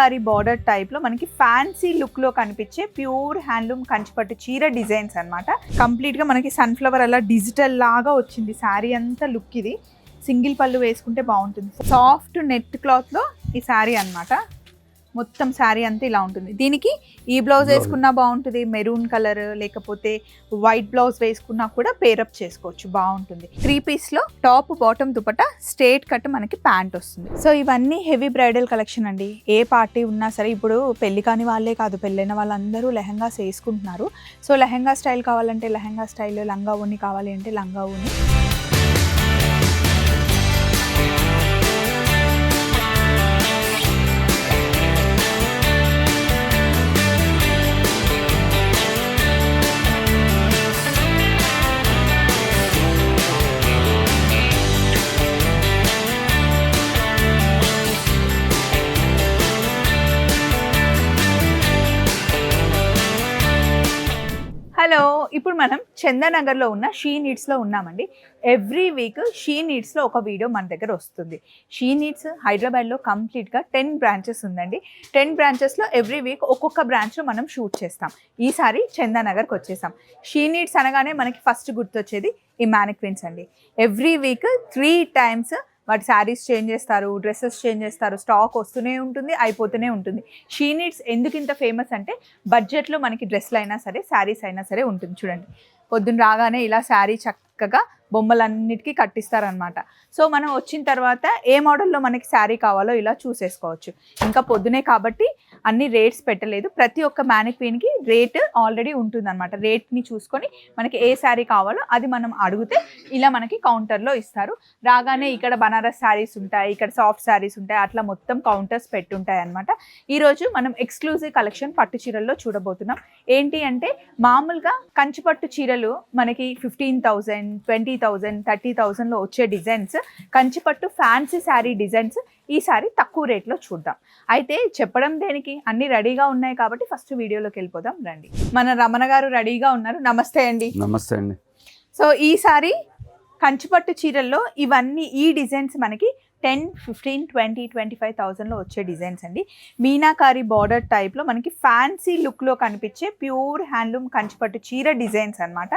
Meenakari border టైప్లో మనకి fancy లుక్లో కనిపించే ప్యూర్ హ్యాండ్లూమ్ కంచిపట్టు చీర డిజైన్స్ అన్నమాట. కంప్లీట్గా మనకి సన్ఫ్లవర్ అలా డిజిటల్ లాగా వచ్చింది. శారీ అంతా లుక్ ఇది. సింగిల్ పళ్ళు వేసుకుంటే బాగుంటుంది. సాఫ్ట్ నెట్ క్లాత్లో ఈ శారీ అన్నమాట. మొత్తం శారీ అంతా ఇలా ఉంటుంది. దీనికి ఈ బ్లౌజ్. వేసుకున్నా బాగుంటుంది మెరూన్ కలర్ లేకపోతే వైట్ బ్లౌజ్ వేసుకున్నా కూడా పేరప్ చేసుకోవచ్చు బాగుంటుంది. Three పీస్లో top bottom dupatta straight cut మనకి ప్యాంట్ వస్తుంది. సో ఇవన్నీ హెవీ బ్రైడల్ కలెక్షన్ అండి. ఏ పార్టీ ఉన్నా సరే ఇప్పుడు పెళ్ళి కాని వాళ్ళే కాదు పెళ్ళైన వాళ్ళందరూ లెహంగాస్ వేసుకుంటున్నారు. సో లెహంగా స్టైల్ కావాలంటే లెహంగా స్టైల్ లంగా ఓని కావాలి అంటే లంగా ఓని మనం చందనగర్లో ఉన్న షీ నీడ్స్లో ఉన్నామండి. ఎవ్రీ వీక్ షీ నీడ్స్లో ఒక వీడియో మన దగ్గర వస్తుంది. షీ నీడ్స్ హైదరాబాద్లో కంప్లీట్గా టెన్ బ్రాంచెస్ ఉందండి. టెన్ బ్రాంచెస్లో ఎవ్రీ వీక్ ఒక్కొక్క బ్రాంచ్లో మనం షూట్ చేస్తాం. ఈసారి చందానగర్కి వచ్చేసాం. షీ నీడ్స్ అనగానే మనకి ఫస్ట్ గుర్తొచ్చేది ఈ మ్యానిక్విన్స్ అండి. ఎవ్రీ వీక్ త్రీ టైమ్స్ వాటి శారీస్ చేంజ్ చేస్తారు డ్రెస్సెస్ చేంజ్ చేస్తారు స్టాక్ వస్తూనే ఉంటుంది అయిపోతూనే ఉంటుంది. షీ నీడ్స్ ఎందుకు ఇంత ఫేమస్ అంటే బడ్జెట్లో మనకి డ్రెస్లు అయినా సరే శారీస్ అయినా సరే ఉంటుంది చూడండి. పొద్దున్న రాగానే ఇలా శారీ చక్కగా బొమ్మలన్నిటికీ కట్టిస్తారనమాట సో మనం వచ్చిన తర్వాత ఏ మోడల్లో మనకి శారీ కావాలో ఇలా చూసేసుకోవచ్చు. ఇంకా పొద్దునే కాబట్టి అన్ని రేట్స్ పెట్టలేదు. ప్రతి ఒక్క మ్యానిక్వీన్కి రేట్ ఆల్రెడీ ఉంటుందన్నమాట. రేట్ని చూసుకొని మనకి ఏ శారీ కావాలో అది మనం అడిగితే ఇలా మనకి కౌంటర్లో ఇస్తారు. రాగానే ఇక్కడ బనారస్ శారీస్ ఉంటాయి ఇక్కడ సాఫ్ట్ శారీస్ ఉంటాయి అట్లా మొత్తం కౌంటర్స్ పెట్టుంటాయి అనమాట ఈరోజు మనం ఎక్స్క్లూజివ్ కలెక్షన్ పట్టు చీరల్లో చూడబోతున్నాం. ఏంటి అంటే మామూలుగా కంచి పట్టు చీరలు మనకి fifteen thousand twenty thousand thirty థౌజండ్లో వచ్చే డిజైన్స్. కంచిపట్టు ఫ్యాన్సీ శారీ డిజైన్స్. ఈసారి తక్కువ రేట్లో చూద్దాం. అయితే చెప్పడం దేనికి? అన్ని రెడీగా ఉన్నాయి కాబట్టి ఫస్ట్ వీడియోలోకి వెళ్ళిపోదాం రండి. మన రమణ గారు రెడీగా ఉన్నారు. నమస్తే అండి. నమస్తే అండి. సో ఈసారి కంచిపట్టు చీరల్లో ఇవన్నీ ఈ డిజైన్స్ మనకి ten fifteen twenty twenty five థౌజండ్లో వచ్చే డిజైన్స్ అండి. మీనాకారి బార్డర్ టైప్లో మనకి ఫ్యాన్సీ లుక్లో కనిపించే ప్యూర్ హ్యాండ్లూమ్ కంచిపట్టు చీర డిజైన్స్ అన్నమాట.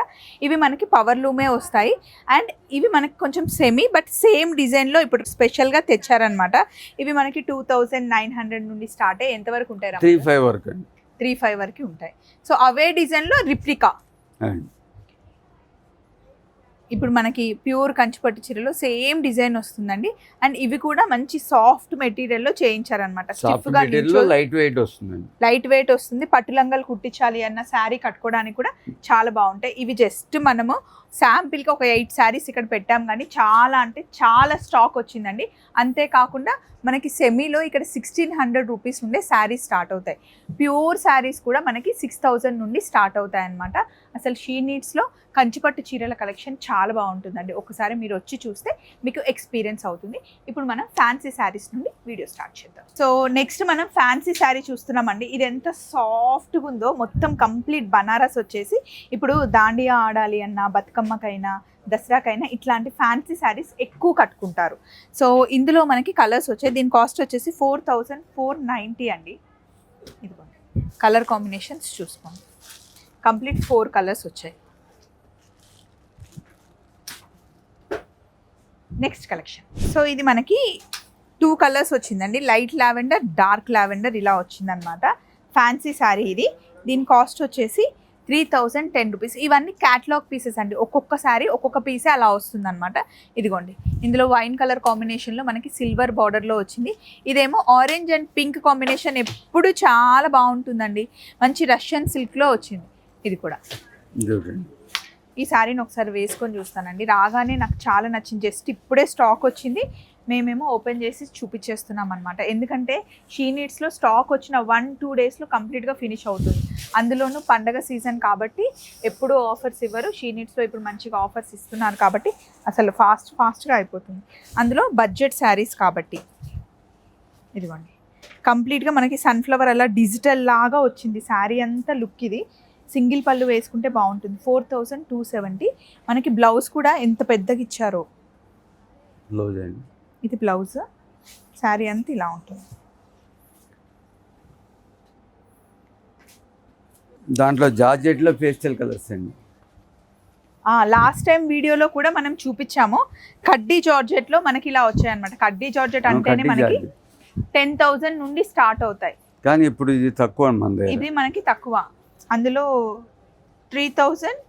ఇవి మనకి పవర్ లూమే వస్తాయి. అండ్ ఇవి మనకి కొంచెం సెమీ బట్ సేమ్ డిజైన్లో ఇప్పుడు స్పెషల్గా తెచ్చారనమాట ఇవి మనకి టూ థౌజండ్ నైన్ హండ్రెడ్ నుండి స్టార్ట్ అయ్యి ఎంతవరకు ఉంటాయి త్రీ ఫైవ్ వరకు త్రీ ఫైవ్ వరకు ఉంటాయి. సో అవే డిజైన్లో రిప్లికా. ఇప్పుడు మనకి ప్యూర్ కంచిపట్టు చీరలో సేమ్ డిజైన్ వస్తుందండి. అండ్ ఇవి కూడా మంచి సాఫ్ట్ మెటీరియల్లో చేయించారనమాట లైట్ వెయిట్ వస్తుందండి. లైట్ వెయిట్ వస్తుంది. పట్టు లంగాలు కుట్టించాలి అన్న శారీ కట్టుకోవడానికి కూడా చాలా బాగుంటాయి. ఇవి జస్ట్ మనము శాంపిల్కి ఒక ఎయిట్ శారీస్ ఇక్కడ పెట్టాం కానీ చాలా అంటే చాలా స్టాక్ వచ్చిందండి. అంతేకాకుండా మనకి సెమీలో ఇక్కడ సిక్స్టీన్ హండ్రెడ్ రూపీస్ నుండే శారీస్ స్టార్ట్ అవుతాయి. ప్యూర్ శారీస్ కూడా మనకి సిక్స్ థౌజండ్ నుండి స్టార్ట్ అవుతాయి అనమాట అసలు షీ నీడ్స్లో కంచిపట్టు చీరల కలెక్షన్ చాలా బాగుంటుందండి. ఒకసారి మీరు వచ్చి చూస్తే మీకు ఎక్స్పీరియన్స్ అవుతుంది. ఇప్పుడు మనం ఫ్యాన్సీ శారీస్ నుండి వీడియో స్టార్ట్ చేద్దాం. సో నెక్స్ట్ మనం ఫ్యాన్సీ శారీ చూస్తున్నామండి. ఇది ఎంత సాఫ్ట్గా ఉందో మొత్తం కంప్లీట్ బనారస్ వచ్చేసి ఇప్పుడు దాండియా ఆడాలి అన్న బతుకమ్మ బతుకమ్మకైనా దసరాకైనా ఇట్లాంటి ఫ్యాన్సీ శారీస్ ఎక్కువ కట్టుకుంటారు. సో ఇందులో మనకి కలర్స్ వచ్చాయి దీని కాస్ట్ వచ్చేసి ఫోర్ థౌజండ్ ఫోర్ నైంటీ అండి. ఇదిగోండి. కలర్ కాంబినేషన్స్ చూసుకోండి. కంప్లీట్ ఫోర్ కలర్స్ వచ్చాయి. నెక్స్ట్ కలెక్షన్ సో ఇది మనకి టూ కలర్స్ వచ్చిందండి. లైట్ లావెండర్ డార్క్ లావెండర్ ఇలా వచ్చిందనమాట ఫ్యాన్సీ శారీ ఇది. దీని కాస్ట్ వచ్చేసి త్రీ థౌజండ్ టెన్ రూపీస్. ఇవన్నీ క్యాట్లాగ్ పీసెస్ అండి. ఒక్కొక్క శారీ ఒక్కొక్క పీసే అలా వస్తుందన్నమాట. ఇదిగోండి. ఇందులో వైన్ కలర్ కాంబినేషన్లో మనకి సిల్వర్ బార్డర్లో వచ్చింది. ఇదేమో ఆరెంజ్ అండ్ పింక్ కాంబినేషన్ ఎప్పుడు చాలా బాగుంటుందండి. మంచి రష్యన్ సిల్క్లో వచ్చింది. ఇది కూడా. ఈ శారీని ఒకసారి వేసుకొని చూస్తానండి. రాగానే నాకు చాలా నచ్చింది. జస్ట్ ఇప్పుడే స్టాక్ వచ్చింది. మేమేమో ఓపెన్ చేసి చూపించేస్తున్నాం అనమాట ఎందుకంటే షీ నీడ్స్లో స్టాక్ వచ్చిన వన్ టూ డేస్లో కంప్లీట్గా ఫినిష్ అవుతుంది. అందులోనూ పండగ సీజన్ కాబట్టి ఎప్పుడూ ఆఫర్స్ ఇవ్వరు. షీ నీడ్స్లో ఇప్పుడు మంచిగా ఆఫర్స్ ఇస్తున్నారు కాబట్టి అసలు ఫాస్ట్ ఫాస్ట్గా అయిపోతుంది. అందులో బడ్జెట్ శారీస్ కాబట్టి ఇదిగోండి. కంప్లీట్గా మనకి సన్ఫ్లవర్ అలా డిజిటల్ లాగా వచ్చింది. శారీ అంతా లుక్ ఇది. సింగిల్ పళ్ళు వేసుకుంటే బాగుంటుంది. ఫోర్ థౌజండ్ టూ సెవెంటీ మనకి బ్లౌజ్ కూడా ఎంత పెద్దగా ఇచ్చారో. బ్లౌజ్ అండి. ఇది బ్లౌజ్ శారీ అంత ఇలా ఉంటుంది. దాంట్లో జార్జెట్లో పేస్టల్ కలర్స్ అండి. లాస్ట్ టైం వీడియోలో కూడా మనం చూపించాము. కడ్డీ జార్జెట్లో మనకి ఇలా వచ్చాయన్నమాట. కడ్డీ జార్జెట్ అంటేనే మనకి టెన్ థౌజండ్ నుండి స్టార్ట్ అవుతాయి. కానీ ఇప్పుడు ఇది తక్కువ ఇది మనకి తక్కువ. అందులో త్రీ థౌజండ్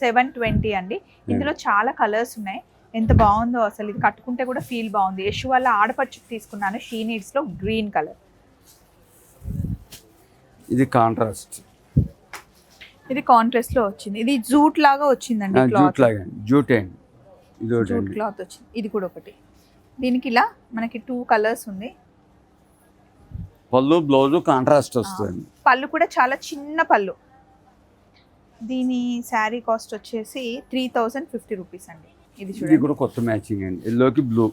సెవెన్ ట్వంటీ అండి. ఇందులో చాలా కలర్స్ ఉన్నాయి. ఎంత బాగుందో అసలు. ఇది కట్టుకుంటే కూడా ఫీల్ బాగుంది. యశు వల్ల ఆడపడుచుకు తీసుకున్నాను. షీ నీడ్స్లో గ్రీన్ కలర్ ఇది కాంట్రాస్ట్ ఇది కాంట్రాస్ట్లో వచ్చింది. ఇది జూట్ లాగా వచ్చిందండి జూట్ లాగా. జూట్ అండి ఇది జూట్ క్లాత్ వచ్చింది. ఇది కూడా ఒకటి. దీనికి ఇలా మనకి టూ కలర్స్ ఉంది. పళ్ళు బ్లౌజ్ కాంట్రాస్ట్ వస్తుంది. పళ్ళు కూడా చాలా చిన్న పళ్ళు. దీని శారీ కాస్ట్ వచ్చేసి త్రీ థౌజండ్ ఫిఫ్టీ రూపీస్ అండి. ఇది ఇది చూడండి. కూడా కొత్త మ్యాచింగ్ అండి. ఎల్లోకి బ్లూ.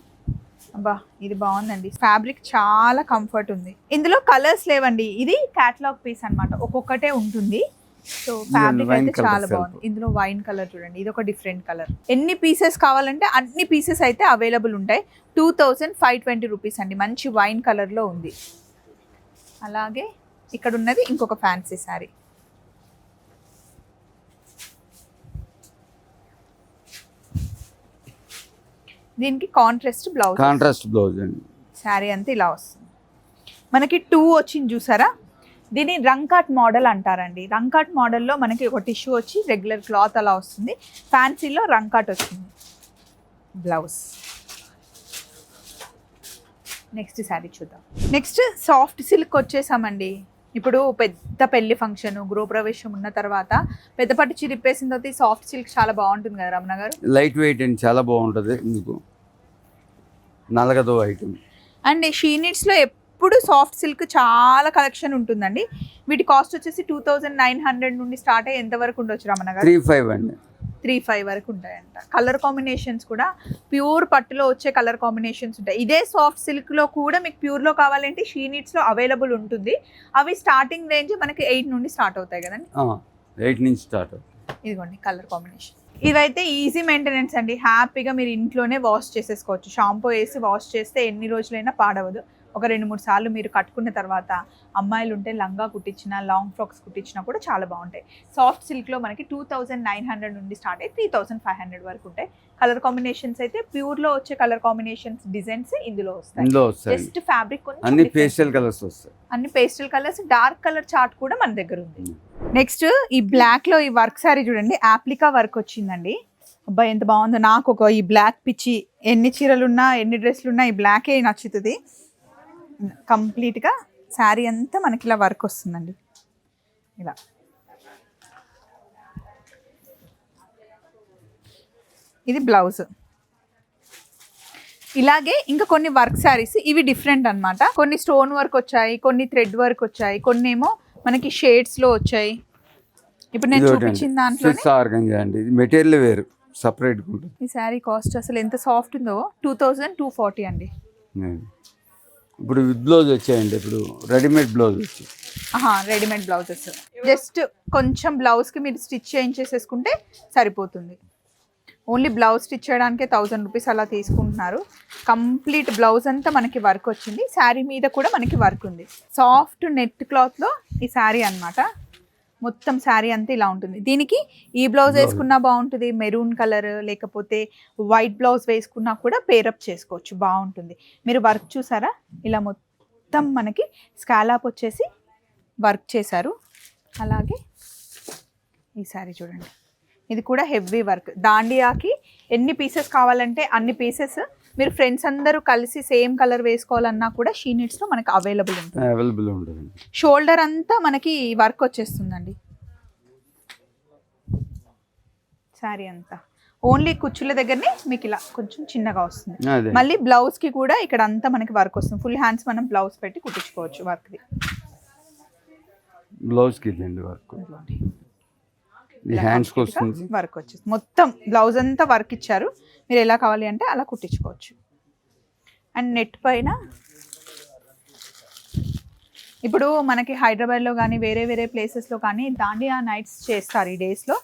అబ్బా ఇది బాగుందండి. ఫ్యాబ్రిక్ చాలా కంఫర్ట్ ఉంది. ఇందులో కలర్స్ లేవండి. ఇది క్యాటలాగ్ పీస్ అన్నమాట. ఒక్కొక్కటే ఉంటుంది. సో ఫ్యాబ్రిక్ wine అయితే colour చాలా self. బాగుంది. ఇందులో వైన్ కలర్ చూడండి. ఇది ఒక డిఫరెంట్ కలర్ ఎన్ని పీసెస్ కావాలంటే అన్ని పీసెస్ అయితే అవైలబుల్ ఉంటాయి. Two thousand five twenty rupees అండి. మంచి వైన్ కలర్లో ఉంది. అలాగే ఇక్కడ ఉన్నది ఇంకొక ఫ్యాన్సీ శారీ దీనికి కాంట్రాస్ట్ బ్లౌజ్ కాంట్రాస్ట్ బ్లౌజ్ అండి. శారీ అంతా ఇలా వస్తుంది. మనకి టూ వచ్చింది చూసారా? దీన్ని రంకాట్ మోడల్ అంటారండి. రంకాట్ మోడల్లో మనకి ఒక టిష్యూ వచ్చి రెగ్యులర్ క్లాత్ అలా వస్తుంది. ఫ్యాన్సీలో రంకాట్ వచ్చింది. బ్లౌజ్ నెక్స్ట్ శారీ చూద్దాం. నెక్స్ట్ సాఫ్ట్ సిల్క్ వచ్చేసామండి. ఇప్పుడు పెద్ద పెళ్ళి ఫంక్షన్ గృహప్రవేశం ఉన్న తర్వాత పెద్ద పట్టు చీర ఇప్పేసిన తర్వాత సాఫ్ట్ సిల్క్ చాలా బాగుంటుంది కదా రమణ గారు? లైట్ వెయిట్ అండి చాలా బాగుంటుంది మీకు. నలగదు ఐటమ్ అండ్ షీనిట్స్లో ఎప్పుడు సాఫ్ట్ సిల్క్ చాలా కలెక్షన్ ఉంటుందండి. వీటి కాస్ట్ వచ్చేసి టూ థౌజండ్ నైన్ హండ్రెడ్ నుండి స్టార్ట్ అయ్యి ఎంత వరకు ఉండొచ్చు రమణ గారు. త్రీ ఫైవ్ అండి త్రీ ఫైవ్ వరకు ఉంటాయంట. కలర్ కాంబినేషన్స్ కూడా ప్యూర్ పట్టులో వచ్చే కలర్ కాంబినేషన్స్ ఉంటాయి. ఇదే సాఫ్ట్ సిల్క్లో కూడా మీకు ప్యూర్లో కావాలంటే షీనిట్స్లో అవైలబుల్ ఉంటుంది. అవి స్టార్టింగ్ రేంజ్ మనకి ఎయిట్ నుండి స్టార్ట్ అవుతాయి కదండి? ఎయిట్ నుంచి స్టార్ట్ ఇదిగోండి కలర్ కాంబినేషన్ ఇవైతే ఈజీ మెయింటెనెన్స్ అండి. హ్యాపీగా మీరు ఇంట్లోనే వాష్ చేసేసుకోవచ్చు. షాంపూ వేసి వాష్ చేస్తే ఎన్ని రోజులైనా పాడవదు. ఒక రెండు మూడు సార్లు మీరు కట్టుకున్న తర్వాత అమ్మాయిలు ఉంటే లంగా కుట్టించిన లాంగ్ ఫ్రాక్స్ కుట్టించినా కూడా చాలా బాగుంటాయి. సాఫ్ట్ సిల్క్లో మనకి టూ థౌజండ్ నైన్ హండ్రెడ్ నుండి స్టార్ట్ అయ్యి త్రీ థౌసండ్ ఫైవ్ హండ్రెడ్ వరకు ఉంటాయి. కలర్ కాంబినేషన్స్ అయితే ప్యూర్లో వచ్చే కలర్ కాంబినేషన్స్ డిజైన్స్ ఇందులో వస్తాయి. జస్ట్ ఫ్యాబ్రిక్ అన్ని పేస్టల్ కలర్స్ వస్తాయి. అన్ని pastel colours dark colour chart కూడా మన దగ్గర ఉంది. నెక్స్ట్ ఈ బ్లాక్లో ఈ వర్క్ సారీ చూడండి ఆప్లికా వర్క్ వచ్చిందండి. అబ్బాయి ఎంత బాగుందో. నాకు ఒక ఈ బ్లాక్ పిచ్చి ఎన్ని చీరలు ఉన్నా ఎన్ని డ్రెస్సులు ఉన్నా ఈ బ్లాకే నచ్చుతుంది. కంప్లీట్గా శారీ అంతా మనకి ఇలా వర్క్ వస్తుందండి. ఇలా. ఇది బ్లౌజ్. ఇలాగే ఇంకా కొన్ని వర్క్ శారీస్ ఇవి డిఫరెంట్ అన్నమాట. కొన్ని స్టోన్ వర్క్ వచ్చాయి కొన్ని థ్రెడ్ వర్క్ వచ్చాయి కొన్ని ఏమో మనకి షేడ్స్లో వచ్చాయి. ఇప్పుడు నేను చూపించిన ఇది మెటీరియల్ వేరు సపరేట్ ఈ శారీ కాస్ట్ అసలు ఎంత సాఫ్ట్ ఉందో టూ థౌజండ్ టూ ఫార్టీ అండి. ఇప్పుడు బ్లౌజ్ వచ్చాయండి ఇప్పుడు రెడీమేడ్ బ్లౌజ్ వచ్చాయి రెడీమేడ్ బ్లౌజెస్. జస్ట్ కొంచెం బ్లౌజ్కి మీరు స్టిచ్ చేయించేసేసుకుంటే సరిపోతుంది. ఓన్లీ బ్లౌజ్ స్టిచ్ చేయడానికే థౌజండ్ రూపీస్ అలా తీసుకుంటున్నారు. కంప్లీట్ బ్లౌజ్ అంతా మనకి వర్క్ వచ్చింది. శారీ మీద కూడా మనకి వర్క్ ఉంది. సాఫ్ట్ నెట్ క్లాత్లో ఈ శారీ అన్నమాట. మొత్తం శారీ అంతా ఇలా ఉంటుంది. దీనికి ఈ బ్లౌజ్ వేసుకున్నా బాగుంటుంది మెరూన్ కలర్ లేకపోతే వైట్ బ్లౌజ్ వేసుకున్నా కూడా పేరప్ చేసుకోవచ్చు బాగుంటుంది. మీరు వర్క్ చూసారా? ఇలా మొత్తం మనకి స్కాలాప్ వచ్చేసి వర్క్ చేశారు. అలాగే ఈ శారీ చూడండి. ఇది కూడా హెవీ వర్క్ దాండియాకి ఎన్ని పీసెస్ కావాలంటే అన్ని పీసెస్ మీరు ఫ్రెండ్స్ అందరూ కలిసి సేమ్ కలర్ వేసుకోవాలన్నా కూడా షీనిట్స్లో మనకి అవైలబుల్ ఉంటుంది. అవైలబుల్ ఉంటుందండి. షోల్డర్ అంతా మనకి వర్క్ వచ్చేస్తుందండి. శారీ అంతా. ఓన్లీ కుచ్చుల దగ్గరనే మీకు ఇలా కొంచెం చిన్నగా వస్తుంది. మళ్ళీ బ్లౌజ్కి కూడా ఇక్కడ అంతా మనకి వర్క్ వస్తుంది. ఫుల్ హ్యాండ్స్ మనం బ్లౌజ్ పెట్టి కుట్టించుకోవచ్చు వర్క్ ది. బ్లౌజ్కి ఇదండి వర్క్ ఇది హ్యాండ్స్కి వస్తుంది వర్క్ వచ్చేస్తుంది. మొత్తం బ్లౌజ్ అంతా వర్క్ ఇచ్చారు. మీరు ఎలా కావాలి అంటే అలా కుట్టించుకోవచ్చు. అండ్ నెట్ పైన ఇప్పుడు మనకి హైదరాబాద్లో కానీ వేరే వేరే ప్లేసెస్లో కానీ దాండియా నైట్స్ చేస్తారు ఈ డేస్లో.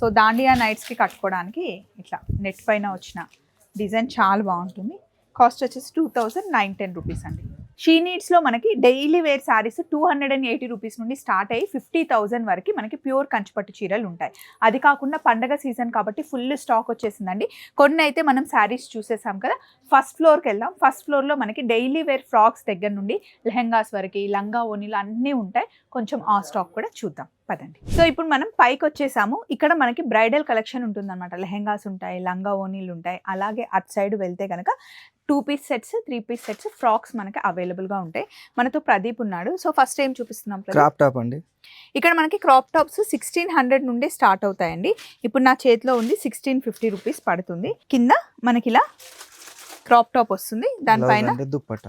సో దాండియా నైట్స్కి కట్టుకోవడానికి ఇట్లా నెట్ పైన వచ్చిన డిజైన్ చాలా బాగుంటుంది. కాస్ట్ వచ్చేసి two thousand nine ten rupees అండి. షీ నీడ్స్లో మనకి daily wear saris two hundred and eighty rupees నుండి స్టార్ట్ అయ్యి ఫిఫ్టీ థౌసండ్ వరకు మనకి ప్యూర్ కంచిపట్టు చీరలు ఉంటాయి. అది కాకుండా పండగ సీజన్ కాబట్టి ఫుల్ స్టాక్ వచ్చేసిందండి. కొన్ని అయితే మనం శారీస్ చూసేసాం కదా ఫస్ట్ ఫ్లోర్కి వెళ్దాం. ఫస్ట్ ఫ్లోర్లో మనకి డైలీ వేర్ ఫ్రాక్స్ దగ్గర నుండి లెహెంగాస్ వరకు లంగా ఓనీలు అన్నీ ఉంటాయి. కొంచెం ఆ స్టాక్ కూడా చూద్దాం. పదండి. సో ఇప్పుడు మనం పైకి వచ్చేసాము. ఇక్కడ మనకి బ్రైడల్ కలెక్షన్ ఉంటుందన్నమాట. లెహెంగాస్ ఉంటాయి లంగా ఓనీలు ఉంటాయి. అలాగే అట్ సైడ్ వెళ్తే కనుక two piece sets three piece sets frocks మనకి అవైలబుల్గా ఉంటాయి. మనతో ప్రదీప్ ఉన్నాడు. సో ఫస్ట్ ఏం చూపిస్తున్నాం ప్రదీప్? క్రాప్ టాప్ అండి. ఇక్కడ మనకి క్రాప్ టాప్స్ సిక్స్టీన్ హండ్రెడ్ నుండి స్టార్ట్ అవుతాయండి. ఇప్పుడు నా చేతిలో ఉంది సిక్స్టీన్ ఫిఫ్టీ రూపీస్ పడుతుంది. కింద మనకి ఇలా క్రాప్ టాప్ వస్తుంది. దానిపైన దుప్పట?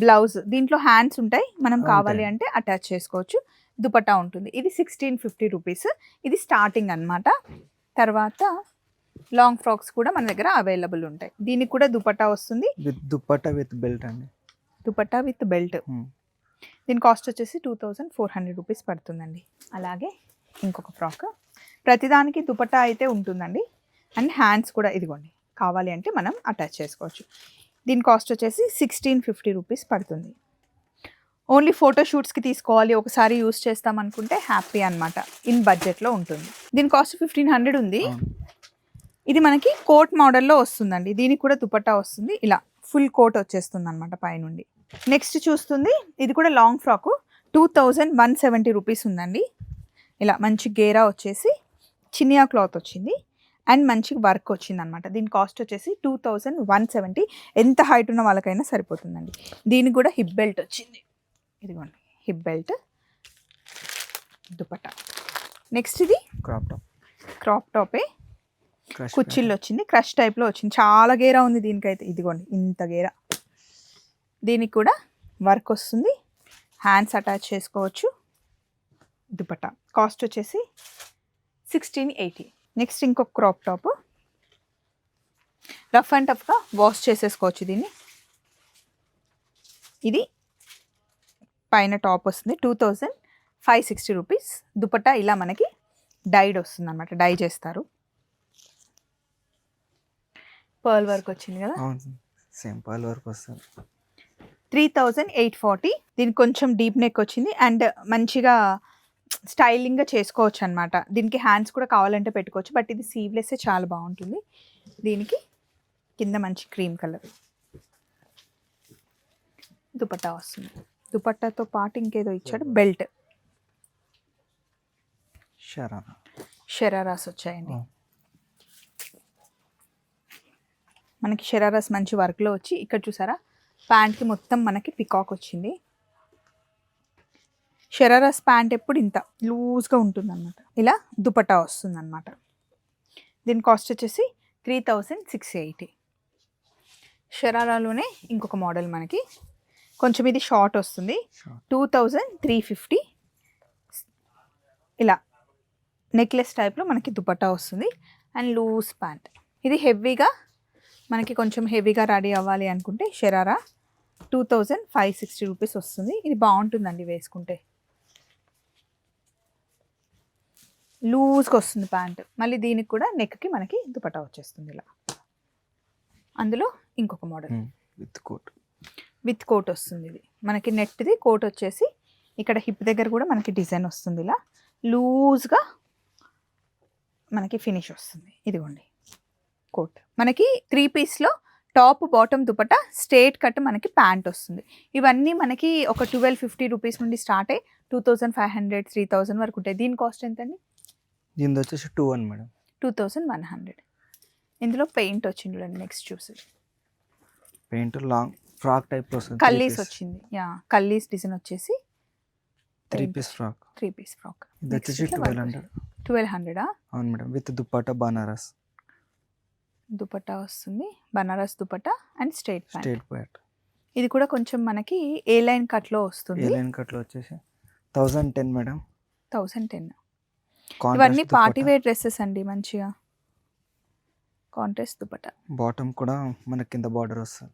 బ్లౌజ్ దీంట్లో హ్యాండ్స్ ఉంటాయి. మనం. కావాలి అంటే అటాచ్ చేసుకోవచ్చు. దుపట్టా ఉంటుంది. ఇది సిక్స్టీన్ ఫిఫ్టీ రూపీస్. ఇది స్టార్టింగ్ అన్నమాట. తర్వాత లాంగ్ ఫ్రాక్స్ కూడా మన దగ్గర అవైలబుల్ ఉంటాయి. దీనికి కూడా దుపట్టా వస్తుంది. విత్ దుప్పట విత్ బెల్ట్ అండి. Dupatta with belt. Hmm. దీని కాస్ట్ వచ్చేసి two thousand four hundred rupees పడుతుందండి. అలాగే ఇంకొక ఫ్రాక్. ప్రతిదానికి దుపట్టా అయితే ఉంటుందండి. అండ్ హ్యాండ్స్ కూడా ఇదిగోండి. కావాలి అంటే మనం అటాచ్ చేసుకోవచ్చు. దీని కాస్ట్ వచ్చేసి సిక్స్టీన్ ఫిఫ్టీ రూపీస్ పడుతుంది. ఓన్లీ ఫోటో షూట్స్కి తీసుకోవాలి. ఒకసారి యూస్ చేస్తాం అనుకుంటే హ్యాపీ అనమాట ఇన్ బడ్జెట్లో ఉంటుంది. దీని కాస్ట్ ఫిఫ్టీన్ హండ్రెడ్ ఉంది. అవును. ఇది మనకి కోట్ మోడల్లో వస్తుందండి. దీనికి కూడా దుపట్టా వస్తుంది. ఇలా ఫుల్ కోట్ వచ్చేస్తుంది అనమాట పైనుండి. నెక్స్ట్ చూస్తుంది. ఇది కూడా long frock. Two thousand one seventy rupees ఉందండి. ఇలా మంచి గేరా వచ్చేసి చినియా క్లాత్ వచ్చింది. అండ్ మంచి వర్క్ వచ్చింది అనమాట దీని కాస్ట్ వచ్చేసి టూ థౌజండ్ వన్ సెవెంటీ. ఎంత హైట్ ఉన్న వాళ్ళకైనా సరిపోతుందండి. దీనికి కూడా హిప్ బెల్ట్ వచ్చింది. ఇదిగోండి. Hip belt dupatta. నెక్స్ట్ ఇది క్రాప్ టాప్. క్రాప్ టాపే. కుచ్చిళ్ళు వచ్చింది క్రష్ టైప్లో వచ్చింది. చాలా గేరా ఉంది దీనికైతే. ఇదిగోండి ఇంత గేరా. దీనికి కూడా వర్క్ వస్తుంది. హ్యాండ్స్ అటాచ్ చేసుకోవచ్చు. దుపట్టా. కాస్ట్ వచ్చేసి సిక్స్టీన్ ఎయిటీ నెక్స్ట్ ఇంకొక క్రాప్ టాప్ రఫ్ అండ్ టఫ్గా వాష్ చేసేసుకోవచ్చు దీన్ని. ఇది పైన టాప్ వస్తుంది. Two thousand five sixty rupees dupatta ఇలా మనకి డైడ్ వస్తుంది అనమాట డై చేస్తారు. పర్ల్ వర్క్ వచ్చింది కదా? అవును. సేమ్ పాల్ వరకు వస్తుంది. Three thousand eight forty. దీనికి కొంచెం డీప్ నెక్ వచ్చింది. అండ్ మంచిగా స్టైలింగ్గా చేసుకోవచ్చు అనమాట దీనికి హ్యాండ్స్ కూడా కావాలంటే పెట్టుకోవచ్చు. బట్ ఇది సీవ్లెస్ చాలా బాగుంటుంది. దీనికి కింద మంచి క్రీమ్ కలర్. దుపట్టా వస్తుంది. దుపట్టాతో పాటు ఇంకేదో ఇచ్చాడు. బెల్ట్. షరానా షెరారాస్ వచ్చాయండి. మనకి షెరారాస్ మంచి వర్క్లో వచ్చి ఇక్కడ చూసారా? ప్యాంట్కి మొత్తం మనకి పికాక్ వచ్చింది. షెరారాస్ ప్యాంట్ ఎప్పుడు ఇంత లూజ్గా ఉంటుందన్నమాట. ఇలా దుపట్టా వస్తుందన్నమాట. దీని కాస్ట్ వచ్చేసి త్రీ థౌజండ్ సిక్స్ ఎయిటీ. షరారాలోనే ఇంకొక మోడల్ మనకి. కొంచెం ఇది షార్ట్ వస్తుంది. Two thousand three fifty. ఇలా నెక్లెస్ టైప్లో మనకి దుపట్టా వస్తుంది. And loose pant. ఇది హెవీగా మనకి కొంచెం హెవీగా రెడీ అవ్వాలి అనుకుంటే sharara two thousand five sixty rupees వస్తుంది. ఇది బాగుంటుందండి వేసుకుంటే. లూజ్గా వస్తుంది ప్యాంట్. మళ్ళీ దీనికి కూడా నెక్కి మనకి దుపట్టా వచ్చేస్తుంది ఇలా. అందులో ఇంకొక model. With coat. With coat వస్తుంది ఇది. మనకి నెట్ది కోట్ వచ్చేసి ఇక్కడ హిప్ దగ్గర కూడా మనకి డిజైన్ వస్తుంది ఇలా. లూజ్గా మనకి ఫినిష్ వస్తుంది. ఇదిగోండి. కోట్. మనకి three పీస్లో top bottom dupatta straight cut మనకి ప్యాంట్ వస్తుంది. ఇవన్నీ మనకి ఒక ట్వెల్వ్ ఫిఫ్టీ రూపీస్ నుండి స్టార్ట్ అయ్యి two thousand five hundred three thousand వరకు ఉంటాయి. దీని కాస్ట్ ఎంతండి? దీనిది వచ్చేసి two one madam. Two thousand one hundred. ఇందులో పెయింట్ వచ్చింది చూడండి నెక్స్ట్ చూసి. పెయింట్ లాంగ్ ఫ్రాక్ టైప్ వస్తుంది. కల్లీస్ వచ్చింది. యా కల్లీస్ డిజైన్ వచ్చేసి three piece frock. Three piece frock. ఇది వచ్చేసి ట్వెల్వ్ హండ్రెడ్. ట్వెల్వ్ హండ్రెడా? అవును మేడం. విత్ దుప్పట బనారస్. దుపట్టా వస్తుంది. Banaras dupatta and straight straight pant. ఇది కూడా కొంచెం మనకి ఏ లైన్ కట్లో వస్తుంది? ఏ లైన్ కట్లో వచ్చేసి? Thousand ten madam. Thousand ten. ఇవన్నీ పార్టీ. వేర్ డ్రెస్సెస్ అండి మంచిగా. కాంట్రాస్ట్ దుపట్టా. బాటమ్ కూడా మన కింద బార్డర్ వస్తుంది.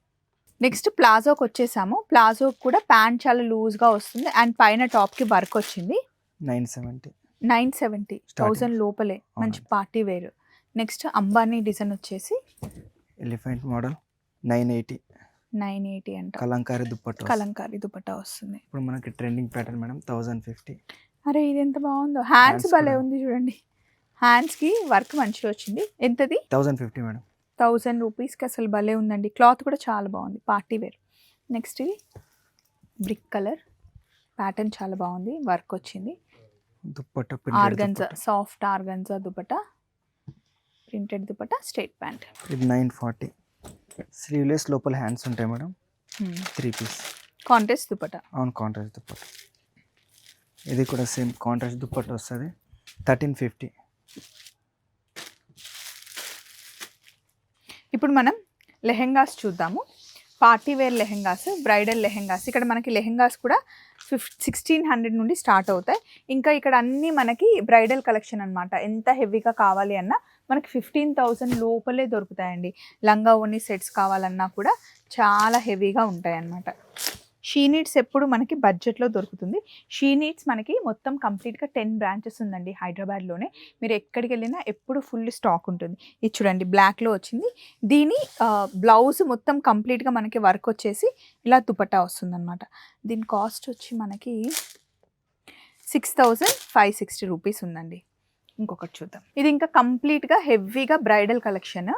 నెక్స్ట్ ప్లాజోకి వచ్చేసాము. ప్లాజోకి కూడా ప్యాంట్ చాలా లూజ్గా వస్తుంది. అండ్ పైన టాప్కి వర్క్ వచ్చింది. Nine seventy. Nine seventy. Thousand లోపలే. మంచి. Party wear. Next Ambani design వచ్చేసి elephant model nine eighty. Nine eighty అంట. కలంకారీ వస్తుంది. కలంకారీ దుపట్టా వస్తుంది. ఇప్పుడు మనకి trending pattern madam thousand fifty. అరే ఇది ఎంత బాగుందో. హ్యాండ్స్ భలే. ఉంది చూడండి. హ్యాండ్స్కి వర్క్ మంచిగా వచ్చింది. ఎంతది? Thousand fifty madam. థౌజండ్ రూపీస్కి అసలు భలే ఉందండి. క్లాత్ కూడా చాలా బాగుంది. పార్టీ వేర్ నెక్స్ట్ ఇది బ్రిక్ కలర్ ప్యాటర్న్ చాలా బాగుంది. వర్క్ వచ్చింది. Dupatta organza soft organza dupatta printed dupatta straight pant. ఇది నైన్ ఫార్టీ. స్లీవ్లెస్ లోపల హ్యాండ్స్ ఉంటాయి madam. Three piece contest dupatta. అవును కాంట్రాస్ట్ దుప్పట్ట ఇది కూడా సేమ్ కాంట్రాస్ట్ దుప్పట్ట వస్తుంది. Thirteen fifty. ఇప్పుడు మనం లెహెంగాస్ చూద్దాము. Party wear lehengas bridal lehengas. ఇక్కడ మనకి లెహెంగాస్ కూడా ఫిఫ్ సిక్స్టీన్ హండ్రెడ్ నుండి స్టార్ట్ అవుతాయి. ఇంకా ఇక్కడ అన్నీ మనకి బ్రైడల్ కలెక్షన్ అన్నమాట. ఎంత హెవీగా కావాలి అన్నా మనకి ఫిఫ్టీన్ థౌజండ్ లోపలే దొరుకుతాయండి. లంగా ఓని సెట్స్ కావాలన్నా కూడా చాలా హెవీగా ఉంటాయి అన్నమాట షీ నీడ్స్ ఎప్పుడు మనకి బడ్జెట్లో దొరుకుతుంది. షీ నీడ్స్ మనకి మొత్తం కంప్లీట్గా టెన్ బ్రాంచెస్ ఉందండి హైదరాబాద్లోనే. మీరు ఎక్కడికి వెళ్ళినా ఎప్పుడు ఫుల్ స్టాక్ ఉంటుంది. ఇది చూడండి బ్లాక్లో వచ్చింది. దీని బ్లౌజ్ మొత్తం కంప్లీట్గా మనకి వర్క్ వచ్చేసి ఇలా దుపట్టా వస్తుందన్నమాట. దీని కాస్ట్ వచ్చి మనకి six thousand five sixty rupees ఉందండి. ఇంకొకటి చూద్దాం. ఇది ఇంకా కంప్లీట్గా హెవీగా బ్రైడల్ కలెక్షన్.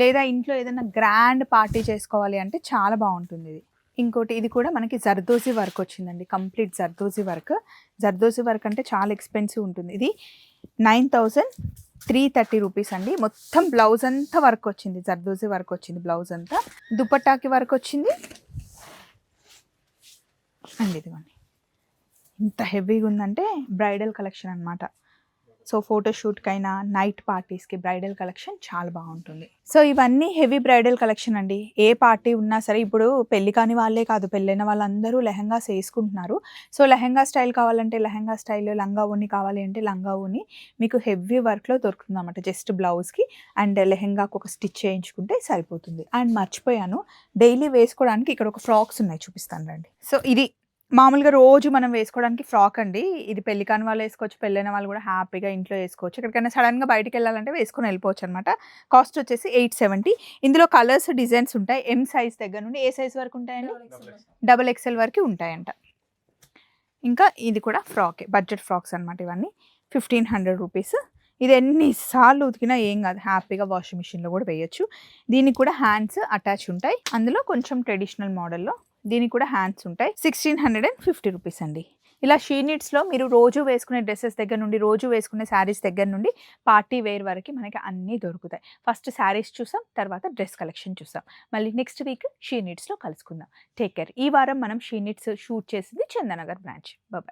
లేదా ఇంట్లో ఏదైనా గ్రాండ్ పార్టీ చేసుకోవాలి అంటే చాలా బాగుంటుంది ఇది. ఇంకోటి ఇది కూడా మనకి జర్దోజీ వర్క్ వచ్చిందండి. Complete zardozi work. Zardozi work అంటే చాలా ఎక్స్పెన్సివ్ ఉంటుంది. ఇది nine thousand three thirty rupees అండి. మొత్తం బ్లౌజ్ అంతా వర్క్ వచ్చింది. జర్దోజీ వర్క్ వచ్చింది బ్లౌజ్ అంతా. దుపట్టాకి వర్క్ వచ్చింది. అండి ఇదిగోండి. ఇంత హెవీగా ఉందంటే బ్రైడల్ కలెక్షన్ అనమాట సో ఫోటోషూట్కైనా నైట్ పార్టీస్కి బ్రైడల్ కలెక్షన్ చాలా బాగుంటుంది. సో ఇవన్నీ హెవీ బ్రైడల్ కలెక్షన్ అండి. ఏ పార్టీ ఉన్నా సరే ఇప్పుడు పెళ్ళి కాని వాళ్ళే కాదు పెళ్ళైన వాళ్ళందరూ లెహంగాస్ వేసుకుంటున్నారు. సో లెహంగా స్టైల్ కావాలంటే లెహంగా స్టైల్ లంగా ఓని కావాలి అంటే లంగా ఓని మీకు హెవీ వర్క్లో దొరుకుతుంది అనమాట జస్ట్ బ్లౌజ్కి. అండ్ లెహంగాకు ఒక స్టిచ్ చేయించుకుంటే సరిపోతుంది. అండ్ మర్చిపోయాను డైలీ వేసుకోవడానికి ఇక్కడ ఒక ఫ్రాక్స్ ఉన్నాయి చూపిస్తాను రండి. సో ఇది మామూలుగా రోజు మనం వేసుకోవడానికి ఫ్రాక్ అండి. ఇది పెళ్ళి కాని వాళ్ళు వేసుకోవచ్చు పెళ్ళైన వాళ్ళు కూడా హ్యాపీగా ఇంట్లో వేసుకోవచ్చు. ఎక్కడికైనా సడన్గా బయటికి వెళ్ళాలంటే వేసుకొని వెళ్ళిపోవచ్చు అనమాట కాస్ట్ వచ్చేసి ఎయిట్ సెవెంటీ. ఇందులో కలర్స్ డిజైన్స్ ఉంటాయి. ఎం సైజ్ దగ్గర నుండి ఏ సైజ్ వరకు ఉంటాయండి? డబల్ ఎక్స్ఎల్ వరకు ఉంటాయంట. ఇంకా ఇది కూడా ఫ్రాకే బడ్జెట్ ఫ్రాక్స్ అనమాట ఇవన్నీ. Fifteen hundred rupees. ఇది ఎన్నిసార్లు ఉతికినా ఏం కాదు. హ్యాపీగా వాషింగ్ మిషన్లో కూడా వేయొచ్చు. దీనికి కూడా హ్యాండ్స్ అటాచ్ ఉంటాయి. అందులో కొంచెం ట్రెడిషనల్ మోడల్లో దీనికి కూడా హ్యాండ్స్ ఉంటాయి. Sixteen hundred and fifty rupees అండి. ఇలా షీ నీడ్స్లో మీరు రోజు వేసుకునే డ్రెస్సెస్ దగ్గర నుండి రోజు వేసుకునే శారీస్ దగ్గర నుండి పార్టీ వేర్ వరకు మనకి అన్నీ దొరుకుతాయి. ఫస్ట్ శారీస్ చూసాం తర్వాత డ్రెస్ కలెక్షన్ చూసాం. మళ్ళీ నెక్స్ట్ వీక్ షీ నీడ్స్లో కలుసుకుందాం. Take care. ఈ వారం మనం షీ నీడ్స్ షూట్ చేసింది చందనగర్ బ్రాంచ్. బాయ్